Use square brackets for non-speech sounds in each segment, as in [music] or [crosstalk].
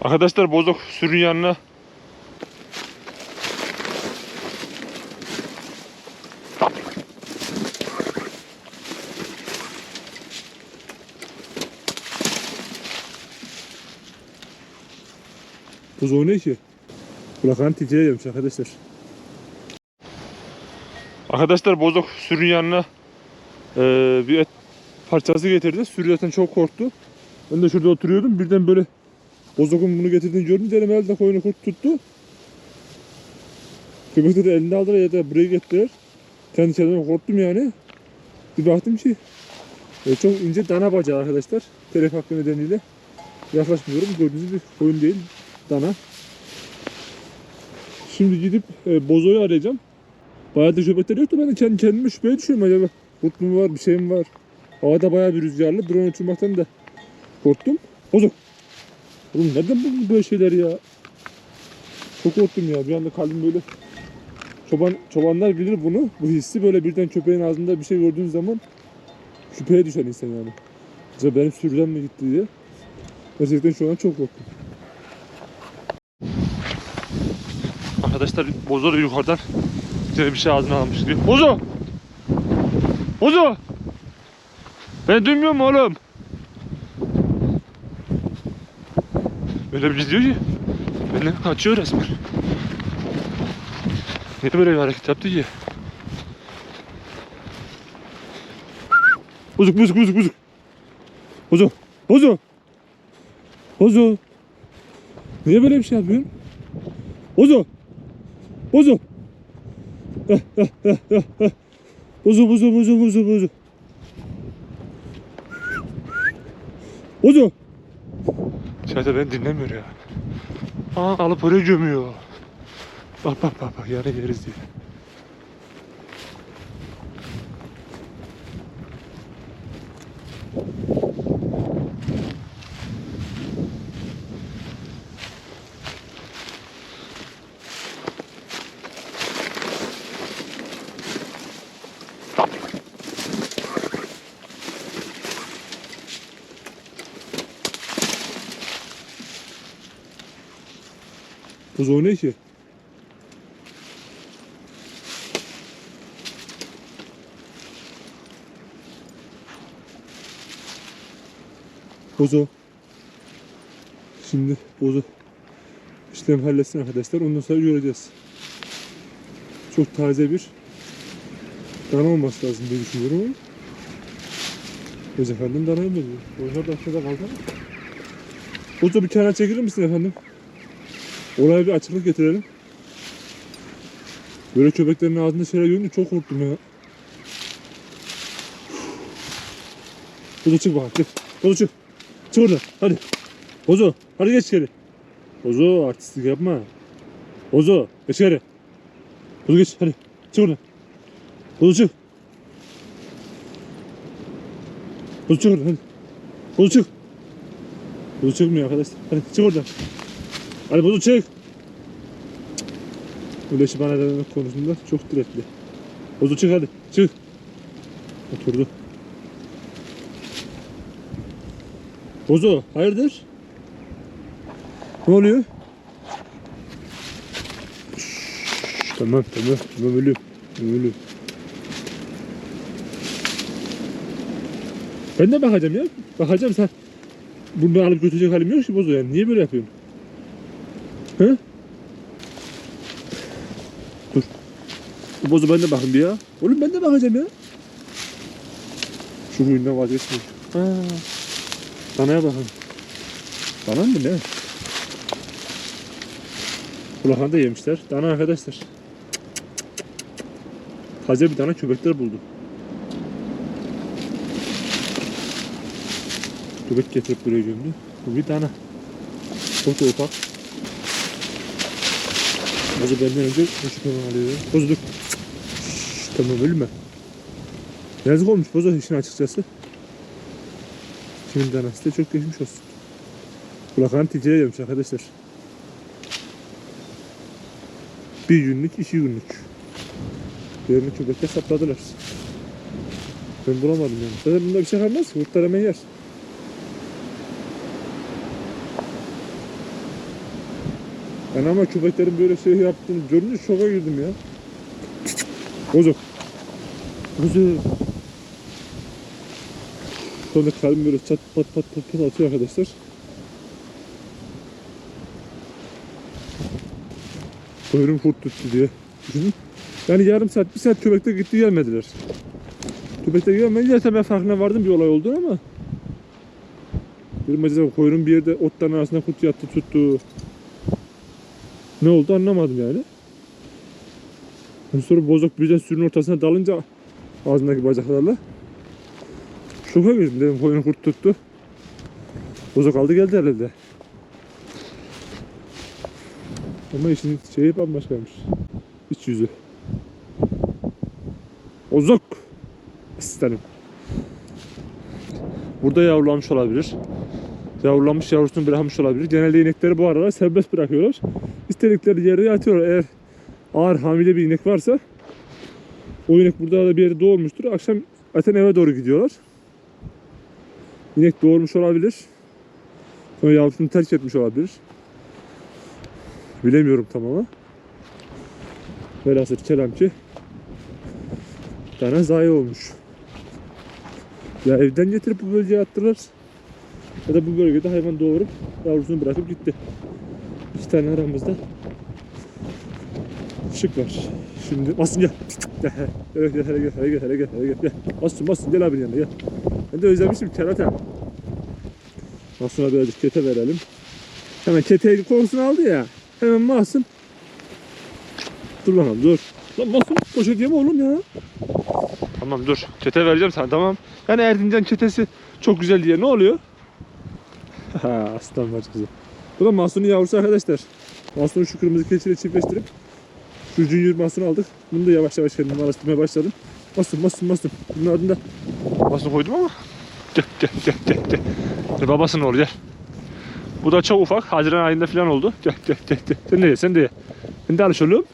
Arkadaşlar bozok sürün yanına. Buzoğu ne ki? Kulaklarını tilkiye yemiş arkadaşlar. Arkadaşlar bozok sürün yanına eee, bir et parçası getirdi. Sürü zaten çok korktu. Ben de şurada oturuyordum. Birden böyle bozokun bunu getirdiğini gördüm. Dedim elde koyunu kurt tuttu. Köpekleri de elinde aldılar ya da buraya getirdiler. Kendi kendime korktum yani. Bir baktım ki e, çok ince dana bacağı arkadaşlar. Telef hakkı nedeniyle yaklaşmıyorum. Gördüğünüz bir koyun değil. Dana. Şimdi gidip e, bozoyu arayacağım. Bayağı da köpekler yoktu. Ben de kendi kendime şüpheye düşüyorum acaba. Kurt mu var, bir şey mi var? Havada bayağı bir rüzgarlı. Drone uçurmaktan da korktum. Bozuk. Oğlum nereden buldun böyle şeyler ya? Çok korktum ya. Bir anda kalbim böyle... Çoban, çobanlar bilir bunu. Bu hissi böyle birden köpeğin ağzında bir şey gördüğün zaman şüpheye düşen insan yani. Acaba benim sürüden mi gitti diye. Gerçekten şu an çok korktum. Arkadaşlar bozo da yukarıdan bir şey ağzına almış diyor. Bozo! Bozo! Ben duymuyor mu oğlum? Öyle bir gidiyor ki benden kaçıyor resmen. Niye böyle bir hareket yaptı ki? Bozuk bozuk bozuk bozuk. Bozo. Bozo. Bozo. Niye böyle bir şey yapıyorsun? Bozo. Bozo. Heh, heh, heh, heh, heh. Bozo bozo bozo bozo bozo. Bozo. İçeride beni dinlemiyor ya. Aa alıp oraya gömüyor. Bak bak bak bak yarın yeriz diye. Bozo ne ki? Bozo. Şimdi bozo işlem halletsin arkadaşlar. Ondan sonra göreceğiz. Çok taze bir dana olması lazım diye düşünüyorum ama. Öz efendim danaya benziyor. Oynar da aşağıda kaldı ama. Bozo bir kenara çekilir misin efendim? Olaya bir açıklık getirelim. Böyle köpeklerin ağzında şeyler görünce çok korktum ya. Bozo çık bakalım çık. Bozo çık. Çık oradan hadi. Bozo hadi geç içeri. Bozo artistlik yapma. Bozo geç içeri. Bozo geç hadi. Çık oradan. Bozo çık. Bozo çık oradan hadi. Bozo çık. Bozo çıkmıyor arkadaşlar. Hadi çık oradan. Hadi bunu çek. İşi bana denemek konusunda çok diretli. Bozu çık hadi. Çık. Oturdu. Bozo hayırdır? Ne oluyor? Tamam tamam tamam. Tamam, ölüyorum. Ben de bakacağım ya. Bakacağım sen. Bunu alıp götürecek halim yok ki Bozo yani. Niye böyle yapıyorsun? He? Dur. Bu bozu ben de bakayım bir ya. Oğlum ben de bakacağım ya. Şu huyundan vazgeçmiyor. Ha. Danaya bakın. Dana mı ne? Kulaklarını da yemişler. Dana arkadaşlar. Taze bir tane köpekler buldum. Köpek getirip buraya gömdü. Bu bir tane. Çok da ufak. Bozu benden önce hoşçakalın alıyor. Şşş, tamam ölme. Yazık olmuş Bozu işin açıkçası. Kimin danası da çok geçmiş olsun. Kulaklarını tilkiye yemiş arkadaşlar. Bir günlük, iki günlük. Diğerini köpekle sapladılar. Ben bulamadım yani. Zaten bunda bir şey kalmaz. Kurtlar hemen yer. Ben ama köpeklerin böyle şey yaptığını görünce şoka girdim ya. Bozuk. Bozuk. Anda kalbim böyle çat pat pat pat pat atıyor arkadaşlar. Böğrüm kurt tuttu diye düşünün. Yani yarım saat, bir saat köpekte gitti gelmediler. Köpekte gelmeyince zaten ben farkına vardım bir olay olduğunu ama Dedim acaba koyunun bir yerde otların arasında kurt yattı tuttu. Ne oldu anlamadım yani. Sonra bozok birden sürünün ortasına dalınca ağzındaki bacaklarla şoka girdim dedim koyunu kurt tuttu. Bozok aldı geldi herhalde. Ama işin şeyi bambaşkaymış. İç yüzü. Bozok. Aslanım. Burada yavrulamış olabilir. Yavrulamış yavrusunu bırakmış olabilir. Genelde inekleri bu aralar serbest bırakıyorlar. İstedikleri yere yatıyorlar. Eğer ağır hamile bir inek varsa o inek burada da bir yerde doğurmuştur. Akşam zaten eve doğru gidiyorlar. İnek doğurmuş olabilir. Sonra yavrusunu terk etmiş olabilir. Bilemiyorum tam ama. Velhasıl kelam ki tane zayi olmuş. Ya evden getirip bu bölgeye attılar. Ya da bu bölgede hayvan doğurup yavrusunu bırakıp gitti. İki tane aramızda şık var. Şimdi basın gel. Gel hele gel hele gel hele gel hele gel hele gel. Basın basın gel abinin yanına gel. Ben de özlemişim kerate. Masum'a birazcık kete verelim. Hemen keteyi kokusunu aldı ya. Hemen Masum. Dur bakalım dur. Lan Masum poşet yeme oğlum ya. Tamam dur. Çete vereceğim sana tamam. Yani Erzincan çetesi çok güzel diye ne oluyor? Ha [laughs] aslan bacısı. Bu da Mahsun'un yavrusu arkadaşlar. Mahsun'u şu kırmızı keçiyle çiftleştirip şu Junior Mahsun'u aldık. Bunu da yavaş yavaş kendime alıştırmaya başladım. Mahsun, Mahsun, Mahsun. Bunun adını da Mahsun koydum ama. Gel, gel, gel, gel, gel. Gel babasının oğlu gel. Bu da çok ufak. Haziran ayında falan oldu. Gel, gel, gel, gel. Sen de ye, sen de ye. Sen de alış oğlum.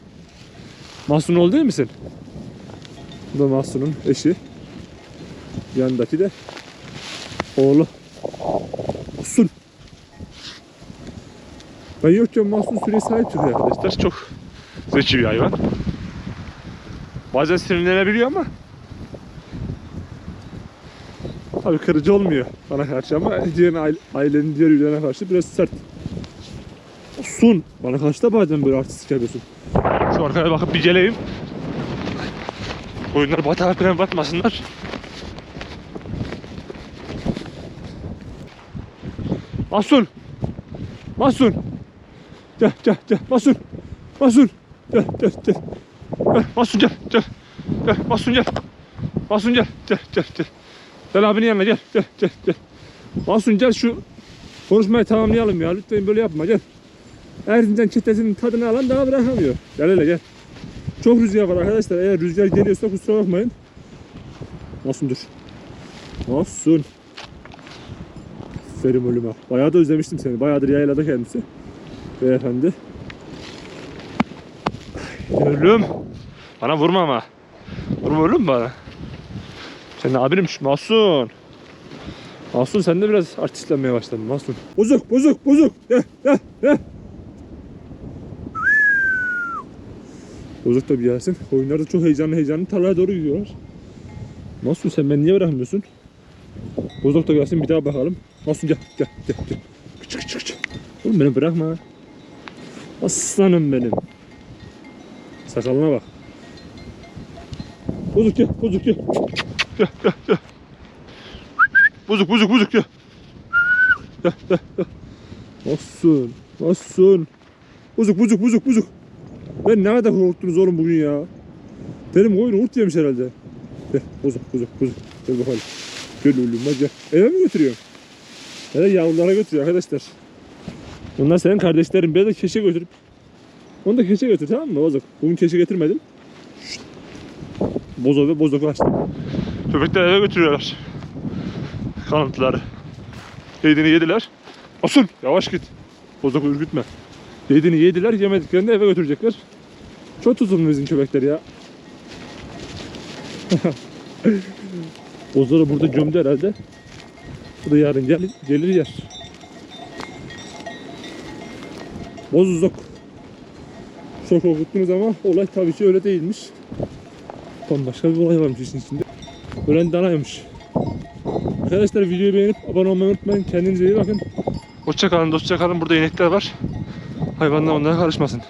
Mahsun oğlu değil misin? Bu da Mahsun'un eşi. Yanındaki de oğlu. Mahsun. Ben yokken Mahsun süreye sahip çıkıyor arkadaşlar. Çok zeki bir hayvan. Bazen sinirlenebiliyor ama Tabii kırıcı olmuyor bana karşı ama diğer aile- ailenin diğer üyelerine karşı biraz sert. Sun. Bana karşı da bazen böyle artistik yapıyorsun. Şu arkaya bakıp bir geleyim. Oyunlar batağa falan batmasınlar. Masun. Masun. Gel gel gel. Masun. Masun. Gel gel gel. Gel Masun gel gel. Gel Masun gel. Masun gel gel gel gel. Gel abinin yanına gel gel gel gel. Masun gel şu konuşmayı tamamlayalım ya. Lütfen böyle yapma gel. Erzincan çetesinin tadını alan daha bırakamıyor. Gel hele gel. Çok rüzgar var arkadaşlar. Eğer rüzgar geliyorsa kusura bakmayın. Masun dur. Masun. Aferin ölüme. Bayağı da özlemiştim seni. Bayağıdır yaylada kendisi. Beyefendi. Ölüm. Bana vurma ama. Vurma ölüm bana. Sen ne abimmiş Mahsun. Mahsun sen de biraz artistlenmeye başladın Mahsun. Bozuk bozuk bozuk. Gel gel gel. Bozuk da bir gelsin. Oyunlarda çok heyecanlı heyecanlı tarlaya doğru gidiyorlar. Mahsun sen beni niye bırakmıyorsun? Bozuk da gelsin bir daha bakalım. Mahsun gel gel gel gel. Küçük küçük küçük. Oğlum beni bırakma. Aslanım benim. Sakalına bak. Bozuk gel, bozuk gel. Gel, gel, gel. Bozuk, bozuk, bozuk gel. Gel, gel, gel. Nasılsın? Nasılsın? Bozuk, bozuk, bozuk, bozuk. Ben ne kadar korktunuz oğlum bugün ya. Benim koyun hurt yemiş herhalde. Gel, bozuk, bozuk, bozuk. Gel bakalım. Gel oğlum gel. Eve mi götürüyorsun? Hele yavrulara götürüyor arkadaşlar. Bunlar senin kardeşlerin. Bir de keşe götürüp. Onu da keşe götür tamam mı Bozok? Bugün keşe getirmedim. Bozo ve bozok. Köpekler eve götürüyorlar. Kanıtları. Yediğini yediler. Asun yavaş git. Bozok ürkütme. Yediğini yediler yemediklerini eve götürecekler. Çok tutumlu bizim köpekler ya. [laughs] Bozları burada gömdü herhalde. Bu da yarın gel, gelir yer. Bozuzluk. Çok korkuttunuz ama olay tabii ki öyle değilmiş. Bambaşka bir olay varmış işin içinde. Ölen danaymış. Arkadaşlar videoyu beğenip abone olmayı unutmayın. Kendinize iyi bakın. Hoşça kalın, dostça kalın. Burada inekler var. Hayvanlar onlara karışmasın.